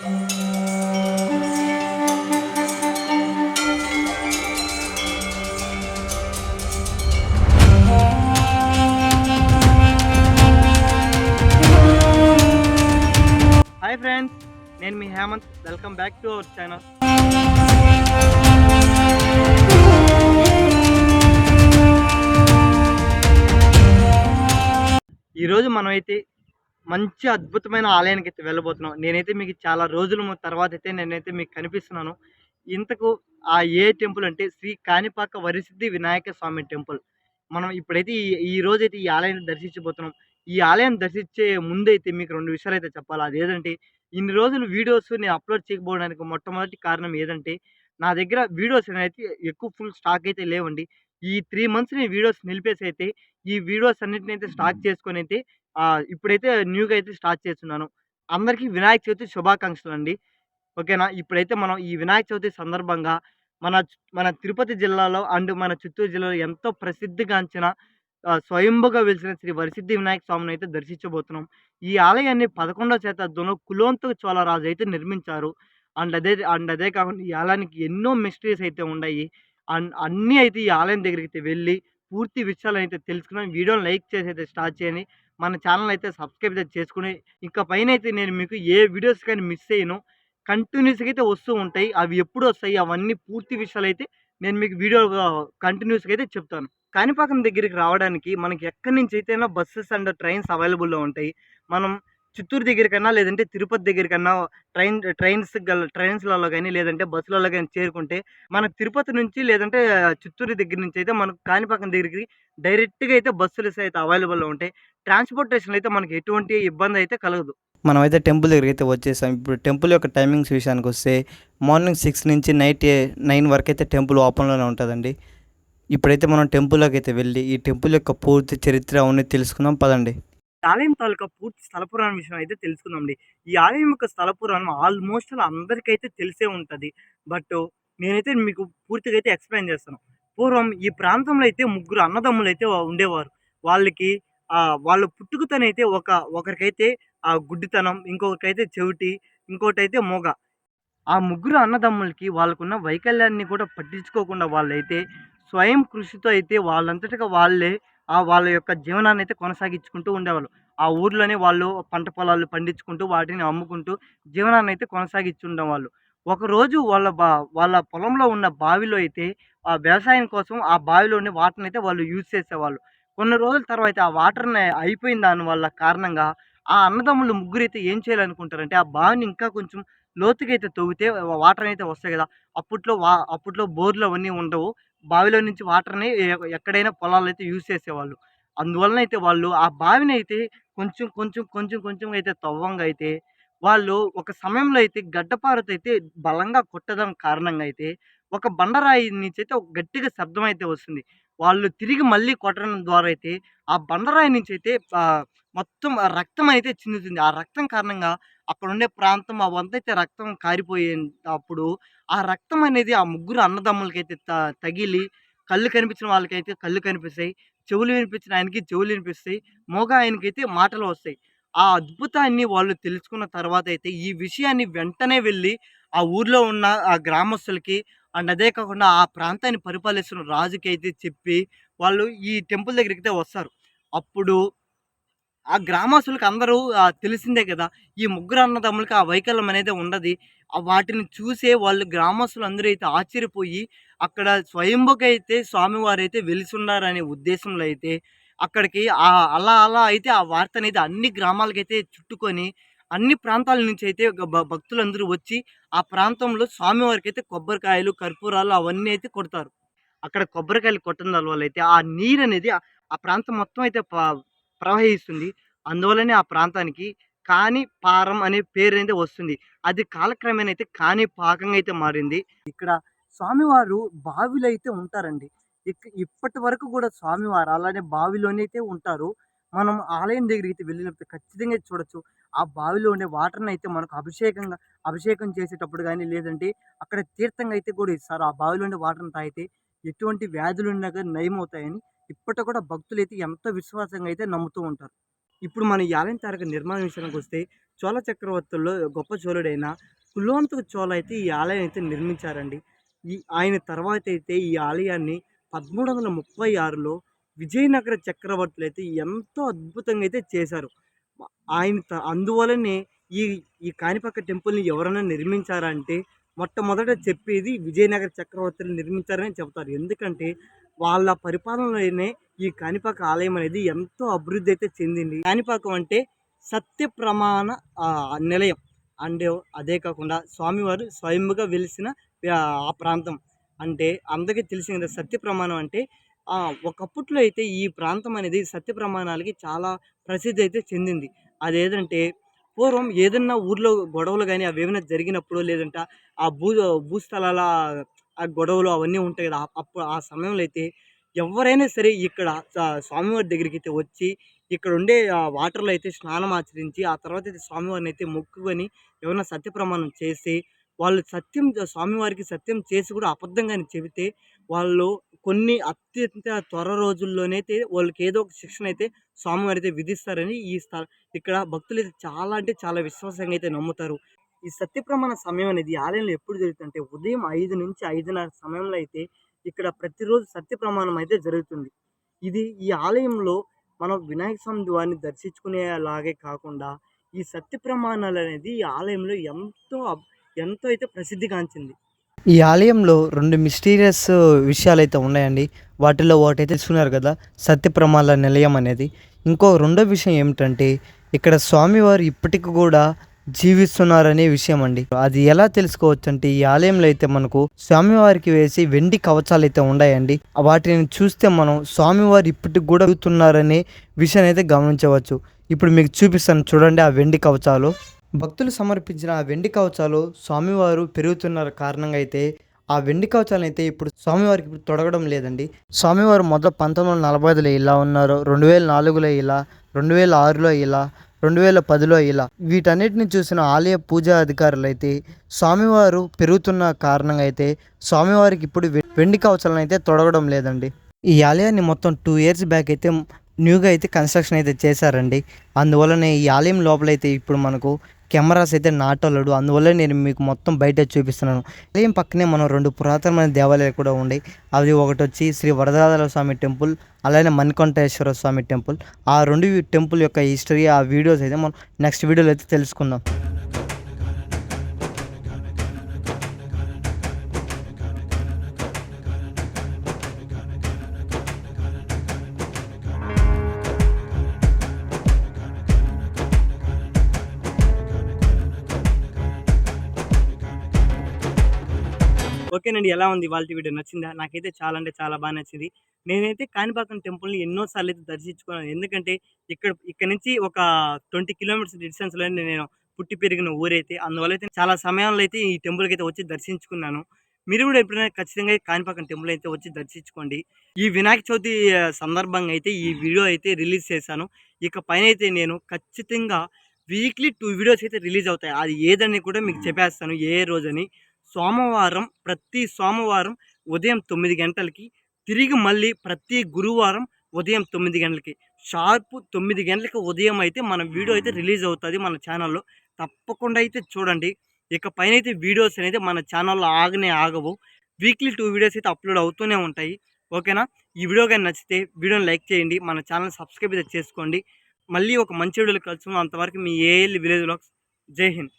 Hi friends నేను మీ Hemanth. Welcome back to our channel ఈరోజు మనమైతే మంచి అద్భుతమైన ఆలయానికి అయితే వెళ్ళబోతున్నాం. నేనైతే మీకు చాలా రోజుల తర్వాత అయితే నేనైతే మీకు కనిపిస్తున్నాను. ఇంతకు ఆ ఏ టెంపుల్ అంటే శ్రీ కాణిపాక వరిసిద్ధి వినాయక స్వామి టెంపుల్. మనం ఇప్పుడైతే ఈ ఈ రోజైతే ఈ ఆలయాన్ని దర్శించబోతున్నాం. ఈ ఆలయాన్ని దర్శించే ముందైతే మీకు రెండు విషయాలు అయితే చెప్పాలి. అది ఏదంటే ఇన్ని రోజులు వీడియోస్ నేను అప్లోడ్ చేయకపోవడానికి మొట్టమొదటి కారణం ఏదంటే నా దగ్గర వీడియోస్ అయితే ఎక్కువ ఫుల్ స్టాక్ అయితే లేవండి. ఈ త్రీ మంత్స్ నేను వీడియోస్ నిలిపేసి అయితే ఈ వీడియోస్ అన్నిటిని అయితే స్టాక్ చేసుకొని అయితే ఇప్పుడైతే న్యూగా అయితే స్టార్ట్ చేస్తున్నాను. అందరికీ వినాయక చవితి శుభాకాంక్షలు అండి ఓకేనా? ఇప్పుడైతే మనం ఈ వినాయక చవితి సందర్భంగా మన మన తిరుపతి జిల్లాలో అండ్ మన చిత్తూరు జిల్లాలో ఎంతో ప్రసిద్ధిగాంచిన స్వయంభుగా వెలిసిన శ్రీ వరిసిద్ధి వినాయక స్వామిని అయితే దర్శించబోతున్నాం. ఈ ఆలయాన్ని పదకొండవ శతాబ్దంలో కులోంతక చోళరాజు అయితే నిర్మించారు. అండ్ అదే అండ్ అదే కాకుండా ఈ ఆలయానికి ఎన్నో మిస్టరీస్ అయితే ఉన్నాయి అండ్ అన్నీ అయితే ఈ ఆలయం దగ్గరికి అయితే వెళ్ళి పూర్తి విషయాలు అయితే తెలుసుకున్నాం. వీడియోని లైక్ చేసి అయితే స్టార్ట్ చేయండి. మన ఛానల్ అయితే సబ్స్క్రైబ్ అయితే చేసుకుని ఇంకా పైన అయితే నేను మీకు ఏ వీడియోస్ కానీ మిస్ అయ్యను. కంటిన్యూస్గా అయితే వస్తూ ఉంటాయి. అవి ఎప్పుడు వస్తాయి అవన్నీ పూర్తి విషయాలు అయితే నేను మీకు వీడియో కంటిన్యూస్గా అయితే చెప్తాను. కాణిపాకం దగ్గరికి రావడానికి మనకి ఎక్కడి నుంచి అయితేనా బస్సెస్ అండ్ ట్రైన్స్ అవైలబుల్లో ఉంటాయి. మనం చిత్తూరు దగ్గరికన్నా లేదంటే తిరుపతి దగ్గరికన్నా ట్రైన్ ట్రైన్స్ గల ట్రైన్స్లలో కానీ లేదంటే బస్సులలో కానీ చేరుకుంటే మన తిరుపతి నుంచి లేదంటే చిత్తూరు దగ్గర నుంచి అయితే మనకు కాణిపాకం దగ్గరికి డైరెక్ట్గా అయితే బస్సులు అయితే అవైలబుల్లో ఉంటాయి. ట్రాన్స్పోర్టేషన్ అయితే మనకి ఎటువంటి ఇబ్బంది అయితే కలగదు. మనమైతే టెంపుల్ దగ్గరికి అయితే వచ్చేసాం. ఇప్పుడు టెంపుల్ యొక్క టైమింగ్స్ విషయానికి వస్తే మార్నింగ్ సిక్స్ నుంచి నైట్ నైన్ వరకు అయితే టెంపుల్ ఓపెన్లోనే ఉంటుందండి. ఇప్పుడైతే మనం టెంపుల్లోకి అయితే వెళ్ళి ఈ టెంపుల్ యొక్క పూర్తి చరిత్ర అవన్నీ తెలుసుకుందాం. పదండి. ఆలయం తాలూకా పూర్తి స్థల పురాణం విషయం అయితే తెలుసుకుందామండి. ఈ ఆలయం యొక్క స్థల పురాణం ఆల్మోస్ట్ అందరికైతే తెలిసే ఉంటుంది. బట్ నేనైతే మీకు పూర్తిగా అయితే ఎక్స్ప్లెయిన్ చేస్తాను. పూర్వం ఈ ప్రాంతంలో అయితే ముగ్గురు అన్నదమ్ములు అయితే ఉండేవారు. వాళ్ళకి వాళ్ళ పుట్టుకతోనైతే ఒక ఒకరికైతే ఆ గుడ్డితనం ఇంకొకరికైతే చెవిటి ఇంకోటి అయితే ఆ ముగ్గురు అన్నదమ్ములకి వాళ్ళకున్న వైకల్యాన్ని కూడా పట్టించుకోకుండా వాళ్ళైతే స్వయం కృషితో అయితే వాళ్ళంతటగా వాళ్ళే వాళ్ళ యొక్క జీవనాన్ని అయితే కొనసాగించుకుంటూ ఉండేవాళ్ళు. ఆ ఊర్లోనే వాళ్ళు పంట పొలాలు పండించుకుంటూ వాటిని అమ్ముకుంటూ జీవనాన్ని అయితే కొనసాగించుండేవాళ్ళు ఒకరోజు వాళ్ళ బా వాళ్ళ పొలంలో ఉన్న బావిలో అయితే ఆ వ్యవసాయం కోసం ఆ బావిలోని వాటర్ని అయితే వాళ్ళు యూజ్ చేసేవాళ్ళు. కొన్ని రోజుల తర్వాత ఆ వాటర్ని అయిపోయిన దాని వల్ల కారణంగా ఆ అన్నదమ్ములు ముగ్గురు అయితే ఏం చేయాలనుకుంటారంటే ఆ బావిని ఇంకా కొంచెం లోతుగా అయితే తవ్వితే వాటర్ అయితే వస్తాయి కదా అప్పట్లో వా అప్పట్లో బోర్లు అవన్నీ ఉండవు. బావిలో నుంచి వాటర్ని ఎక్కడైనా పొలాలు అయితే యూజ్ చేసేవాళ్ళు. అందువలన అయితే వాళ్ళు ఆ బావిని అయితే కొంచెం కొంచెం కొంచెం కొంచెం అయితే తవ్వంగా అయితే వాళ్ళు ఒక సమయంలో అయితే గడ్డపారతో అయితే బలంగా కొట్టడం కారణంగా అయితే ఒక బండరాయి నుంచి అయితే ఒక గట్టిగా శబ్దం అయితే వస్తుంది. వాళ్ళు తిరిగి మళ్ళీ కొట్టడం ద్వారా అయితే ఆ బండరాయి నుంచి అయితే మొత్తం ఆ రక్తం అయితే చిందుతుంది. ఆ రక్తం కారణంగా అక్కడ ఉండే ప్రాంతం ఆ వంతైతే రక్తం కారిపోయే అప్పుడు ఆ రక్తం అనేది ఆ ముగ్గురు అన్నదమ్ములకైతే త- తగిలి కళ్ళు కనిపించిన వాళ్ళకైతే కళ్ళు కనిపిస్తాయి. చెవులు వినిపించిన ఆయనకి చెవులు వినిపిస్తాయి. మోగ ఆయనకైతే మాటలు వస్తాయి. ఆ అద్భుతాన్ని వాళ్ళు తెలుసుకున్న తర్వాత అయితే ఈ విషయాన్ని వెంటనే వెళ్ళి ఆ ఊర్లో ఉన్న ఆ గ్రామస్తులకి అండ్ అదే కాకుండా ఆ ప్రాంతాన్ని పరిపాలిస్తున్న రాజుకి అయితే చెప్పి వాళ్ళు ఈ టెంపుల్ దగ్గరికి అయితే వస్తారు. అప్పుడు ఆ గ్రామస్తులకు అందరూ తెలిసిందే కదా ఈ ముగ్గురు అన్నదమ్ములకి ఆ వైకల్యం అనేది ఉండదు. వాటిని చూసే వాళ్ళు గ్రామస్తులు అందరూ అయితే ఆశ్చర్యపోయి అక్కడ స్వయంభుకి అయితే స్వామివారు అయితే వెలిసున్నారనే ఉద్దేశంలో అయితే అక్కడికి అలా అలా అయితే ఆ వార్త అనేది అన్ని గ్రామాలకైతే చుట్టుకొని అన్ని ప్రాంతాల నుంచి అయితే భక్తులందరూ వచ్చి ఆ ప్రాంతంలో స్వామివారికి అయితే కొబ్బరికాయలు కర్పూరాలు అవన్నీ అయితే కొడతారు. అక్కడ కొబ్బరికాయలు కొట్టడం వల్ల అయితే ఆ నీరు అనేది ఆ- ప్రాంతం మొత్తం అయితే ప్రవహిస్తుంది. అందువలనే ఆ ప్రాంతానికి కాణిపారం అనే పేరు అయితే వస్తుంది. అది కాలక్రమేణా అయితే కాణిపాకంగా అయితే మారింది. ఇక్కడ స్వామివారు బావిలో అయితే ఉంటారండి. ఇక్- ఇప్పటి వరకు కూడా స్వామివారు అలానే బావిలోనే అయితే ఉంటారు. మనం ఆలయం దగ్గరికి అయితే వెళ్ళినప్పుడు ఖచ్చితంగా చూడొచ్చు. ఆ బావిలో ఉండే వాటర్ని అయితే మనకు అభిషేకంగా అభిషేకం చేసేటప్పుడు కానీ లేదంటే అక్కడ తీర్థంగా అయితే కూడా ఇస్తారు. ఆ బావిలో ఉండే వాటర్ని తాగితే ఎటువంటి వ్యాధులు ఉన్నా కానీ నయమవుతాయని ఇప్పటి కూడా భక్తులు అయితే ఎంతో విశ్వాసంగా అయితే నమ్ముతూ ఉంటారు. ఇప్పుడు మన ఈ ఆలయం తారక నిర్మాణ విషయానికి వస్తే చోళ చక్రవర్తుల్లో గొప్ప చోళుడైన కులోత్తుక చోళ అయితే ఈ ఆలయం అయితే నిర్మించారండి. ఈ ఆయన తర్వాత అయితే ఈ ఆలయాన్ని పదమూడు వందల ముప్పై ఆరులో విజయనగర చక్రవర్తులు అయితే ఎంతో అద్భుతంగా అయితే చేశారు. ఆయన త- అందువలనే ఈ ఈ కాణిపాక టెంపుల్ని ఎవరైనా నిర్మించారంటే మొట్టమొదట చెప్పేది విజయనగర చక్రవర్తులు నిర్మించారని చెబుతారు. ఎందుకంటే వాళ్ళ పరిపాలనలోనే ఈ కాణిపాక ఆలయం అనేది ఎంతో అభివృద్ధి అయితే చెందింది. కాణిపాకం అంటే సత్య ప్రమాణ నిలయం. అంటే అదే కాకుండా స్వామివారు స్వయంగా వెలిసిన ఆ, ప్రాంతం. అంటే అందరికీ తెలిసిన కదా సత్య ప్రమాణం అంటే ఒకప్పట్లో అయితే ఈ ప్రాంతం అనేది సత్య ప్రమాణాలకి చాలా ప్రసిద్ధి అయితే చెందింది. అదేదంటే పూర్వం ఏదన్నా ఊర్లో గొడవలు కానీ అవి ఏమైనా జరిగినప్పుడు లేదంటే ఆ భూ భూస్థలాల ఆ గొడవలు అవన్నీ ఉంటాయి కదా. అప్పుడు ఆ సమయంలో అయితే ఎవరైనా సరే ఇక్కడ స్వామివారి దగ్గరికి అయితే వచ్చి ఇక్కడ ఉండే వాటర్లో అయితే స్నానం ఆచరించి ఆ తర్వాత అయితే స్వామివారిని అయితే మొక్కుకొని ఏమైనా సత్య ప్రమాణం చేసి వాళ్ళు సత్యం స్వామివారికి సత్యం చేసి కూడా అబద్ధంగా చెబితే వాళ్ళు కొన్ని అత్యంత త్వర రోజుల్లోనైతే వాళ్ళకి ఏదో ఒక శిక్షణ అయితే స్వామివారి అయితే విధిస్తారని ఈ స్థల ఇక్కడ భక్తులు అయితే చాలా అంటే చాలా విశ్వాసంగా అయితే నమ్ముతారు. ఈ సత్యప్రమాణ సమయం అనేది ఆలయంలో ఎప్పుడు జరుగుతుందంటే ఉదయం ఐదు నుంచి ఐదున్నర సమయంలో అయితే ఇక్కడ ప్రతిరోజు సత్య ప్రమాణం అయితే జరుగుతుంది. ఇది ఈ ఆలయంలో మనం వినాయక స్వామి వారిని దర్శించుకునేలాగే కాకుండా ఈ సత్య ప్రమాణాలు అనేది ఈ ఆలయంలో ఎంతో ఎంతో అయితే ప్రసిద్ధిగాంచింది ఈ ఆలయంలో రెండు మిస్టీరియస్ విషయాలు అయితే ఉన్నాయండి. వాటిలో ఒకటి తెలుసుకున్నారు కదా సత్యప్రమాల నిలయం అనేది. ఇంకో రెండో విషయం ఏమిటంటే ఇక్కడ స్వామివారు ఇప్పటికి కూడా జీవిస్తున్నారనే విషయం అండి అది ఎలా తెలుసుకోవచ్చు అంటే ఈ ఆలయంలో అయితే మనకు స్వామివారికి వేసి వెండి కవచాలు అయితే ఉన్నాయండి. వాటిని చూస్తే మనం స్వామివారు ఇప్పటికి కూడా జరుగుతున్నారనే విషయాన్ని అయితే గమనించవచ్చు. ఇప్పుడు మీకు చూపిస్తాను చూడండి ఆ వెండి కవచాలు. భక్తులు సమర్పించిన ఆ వెండి కవచాలు స్వామివారు పెరుగుతున్న కారణంగా అయితే ఆ వెండి కవచాలను అయితే ఇప్పుడు స్వామివారికి ఇప్పుడు తొడగడం లేదండి. స్వామివారు మొదలు పంతొమ్మిది వందల నలభై ఐదులో ఇలా ఉన్నారు రెండు వేల నాలుగులో ఇలా రెండు వేల ఆరులో ఇలా రెండు వేల పదిలో ఇలా. వీటన్నిటిని చూసిన ఆలయ పూజా అధికారులు అయితే స్వామివారు పెరుగుతున్న కారణంగా అయితే స్వామివారికి ఇప్పుడు వెండి కవచాలను అయితే తొడగడం లేదండి. ఈ ఆలయాన్ని మొత్తం టూ ఇయర్స్ బ్యాక్ అయితే న్యూగా అయితే కన్స్ట్రక్షన్ అయితే చేశారండి. అందువలన ఈ ఆలయం లోపల అయితే ఇప్పుడు మనకు కెమెరాస్ అయితే నాటలేడు. అందువల్ల నేను మీకు మొత్తం బయట చూపిస్తున్నాను. ఆలయం పక్కనే మనం రెండు పురాతనమైన దేవాలయాలు కూడా ఉన్నాయి. అవి ఒకటి వచ్చి శ్రీ వరదరాజల స్వామి టెంపుల్ అలానే మణికంఠేశ్వర స్వామి టెంపుల్. ఆ రెండు టెంపుల్ యొక్క హిస్టరీ ఆ వీడియోస్ అయితే మనం నెక్స్ట్ వీడియోలో అయితే తెలుసుకుందాం. ఓకేనండి ఎలా ఉంది వాళ్ళ వీడియో? నచ్చిందా? నాకైతే చాలా అంటే చాలా బాగా నచ్చింది. నేనైతే కాణిపాకం టెంపుల్ని ఎన్నోసార్లు అయితే దర్శించుకున్నాను. ఎందుకంటే ఇక్కడ ఇక్కడ నుంచి ఒక ట్వంటీ కిలోమీటర్స్ డిస్టెన్స్లో నేను పుట్టి పెరిగిన ఊరైతే అందువల్ల అయితే చాలా సమయంలో అయితే ఈ టెంపుల్కి అయితే వచ్చి దర్శించుకున్నాను. మీరు కూడా ఎప్పుడైనా ఖచ్చితంగా కాణిపాకం టెంపుల్ అయితే వచ్చి దర్శించుకోండి. ఈ వినాయక చవితి సందర్భంగా అయితే ఈ వీడియో అయితే రిలీజ్ చేశాను. ఇక పైన అయితే నేను ఖచ్చితంగా వీక్లీ టూ వీడియోస్ అయితే రిలీజ్ అవుతాయి. అది ఏదని కూడా మీకు చెప్పేస్తాను ఏ రోజని. సోమవారం ప్రతి సోమవారం ఉదయం తొమ్మిది గంటలకి తిరిగి మళ్ళీ ప్రతి గురువారం ఉదయం తొమ్మిది గంటలకి. షార్ప్ తొమ్మిది గంటలకి ఉదయం అయితే మన వీడియో అయితే రిలీజ్ అవుతుంది మన ఛానల్లో. తప్పకుండా అయితే చూడండి. ఇక పైన అయితే వీడియోస్ అనేది మన ఛానల్లో ఆగనే ఆగవు. వీక్లీ టూ వీడియోస్ అయితే అప్లోడ్ అవుతూనే ఉంటాయి. ఓకేనా? ఈ వీడియో కానీ నచ్చితే వీడియోని లైక్ చేయండి. మన ఛానల్ సబ్స్క్రైబ్ అయితే చేసుకోండి. మళ్ళీ ఒక మంచి వీడియోలో కలుసుకుందాం. అంతవరకు మీ ఏఎల్ విలేజ్ బ్లాగ్స్. జై హింద్.